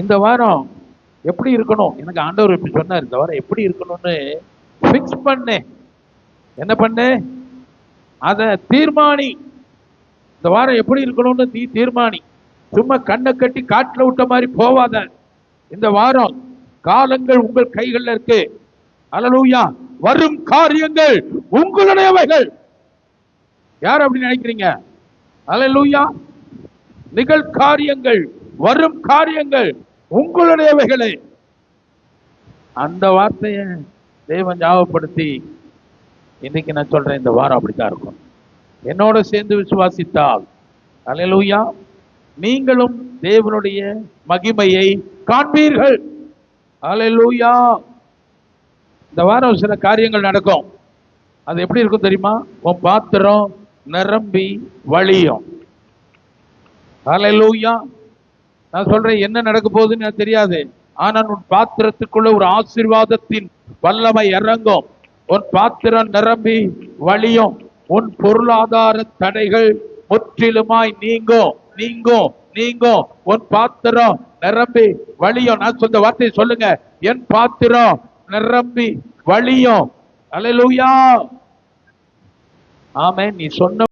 இந்த வாரம் எப்படி இருக்கணும்? எனக்கு ஆண்டவர் இப்படி சொன்னார் இந்த வாரம் எப்படி இருக்கணும்னு ஃபிக்ஸ் பண்ணு. என்ன பண்ணு? அதை தீர்மானி. இந்த வாரம் எப்படி இருக்கணும்னு நீ தீர்மானி. சும்மா கண்ணை கட்டி காட்டில் விட்ட மாதிரி போவாத. இந்த வாரம் காலங்கள் உங்கள் கைகளில் இருக்கு. அலலூயா வரும் காரியங்கள் உங்களுடையவைகள். யார் அப்படி நினைக்கிறீங்க? அல்லேலூயா நிகழ்காரியங்கள் வரும் காரியங்கள் உங்களுடையவைகளே. அந்த வார்த்தையை தெய்வம் ஞாபகப்படுத்தி இன்னைக்கு நான் சொல்றேன் இந்த வாரம் அப்படித்தான் இருக்கும். என்னோட சேர்ந்து விசுவாசித்தால் அலையலூயா நீங்களும் தேவனுடைய மகிமையை காண்பீர்கள். அலையலூயா இந்த வாரம் சில காரியங்கள் நடக்கும். அது எப்படி இருக்கும் தெரியுமா? உன் பாத்திரம் நிரம்பி வழியும். அலையலூயா நான் சொல்றேன் என்ன நடக்க போகுதுன்னு எனக்கு தெரியாது. ஆனால் உன் பாத்திரத்துக்குள்ள ஒரு ஆசீர்வாதத்தின் வல்லமை இறங்கும். உன் பாத்திரம் நிரம்பி வழியும். உன் பொருளாதார தடைகள் முற்றிலுமாய் நீங்கும். நீங்கும் நீங்கும். உன் பாத்திரம் நிரம்பி வழியும். நான் சொந்த வார்த்தையை சொல்லுங்க. என் பாத்திரம் நிரம்பி வழியும். அல்லேலூயா ஆமே நீ சொன்ன